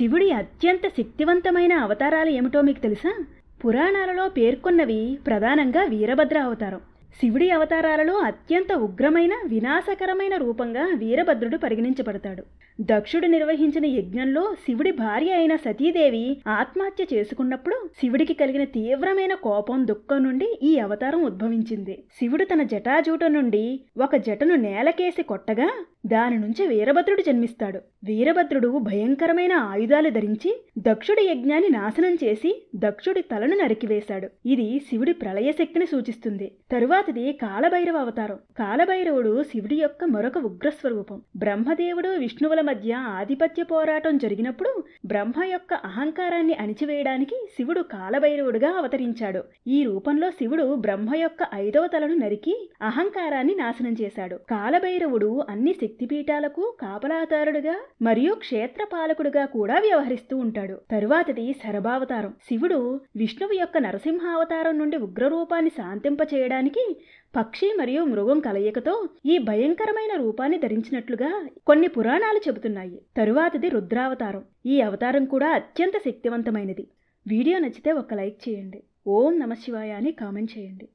శివుడి అత్యంత శక్తివంతమైన అవతారాలు ఏమిటో మీకు తెలుసా? పురాణాలలో పేర్కొన్నవి ప్రధానంగా వీరభద్ర అవతారం. శివుడి అవతారాలలో అత్యంత ఉగ్రమైన వినాశకరమైన రూపంగా వీరభద్రుడు పరిగణించబడతాడు. దక్షుడు నిర్వహించిన యజ్ఞంలో శివుడి భార్య అయిన సతీదేవి ఆత్మహత్య చేసుకున్నప్పుడు శివుడికి కలిగిన తీవ్రమైన కోపం దుఃఖం నుండి ఈ అవతారం ఉద్భవించింది. శివుడు తన జటాజూట నుండి ఒక జటను నేలకేసి కొట్టగా దాని నుంచి వీరభద్రుడు జన్మిస్తాడు. వీరభద్రుడు భయంకరమైన ఆయుధాలు ధరించి దక్షుడి యజ్ఞాన్ని నాశనం చేసి దక్షుడి తలను నరికివేశాడు. ఇది శివుడి ప్రళయ శక్తిని సూచిస్తుంది. తరువాతిది కాలభైరవ అవతారం. కాలభైరవుడు శివుడి యొక్క మరొక ఉగ్రస్వరూపం. బ్రహ్మదేవుడు విష్ణువుల మధ్య ఆధిపత్య పోరాటం జరిగినప్పుడు బ్రహ్మ యొక్క అహంకారాన్ని అణిచివేయడానికి శివుడు కాలభైరవుడుగా అవతరించాడు. ఈ రూపంలో శివుడు బ్రహ్మ యొక్క ఐదవ తలను నరికి అహంకారాన్ని నాశనం చేశాడు. కాలభైరవుడు అన్ని శక్తిపీఠాలకు కాపలాదారుడుగా మరియు క్షేత్రపాలకుడుగా కూడా వ్యవహరిస్తూ ఉంటాడు. తరువాతది శరభావతారం. శివుడు విష్ణువు యొక్క నరసింహావతారం నుండి ఉగ్రరూపాన్ని శాంతింపచేయడానికి పక్షి మరియు మృగం కలయికతో ఈ భయంకరమైన రూపాన్ని ధరించినట్లుగా కొన్ని పురాణాలు చెబుతున్నాయి. తరువాతది రుద్రావతారం. ఈ అవతారం కూడా అత్యంత శక్తివంతమైనది. వీడియో నచ్చితే ఒక లైక్ చేయండి. ఓం నమ శివాయ అని కామెంట్ చేయండి.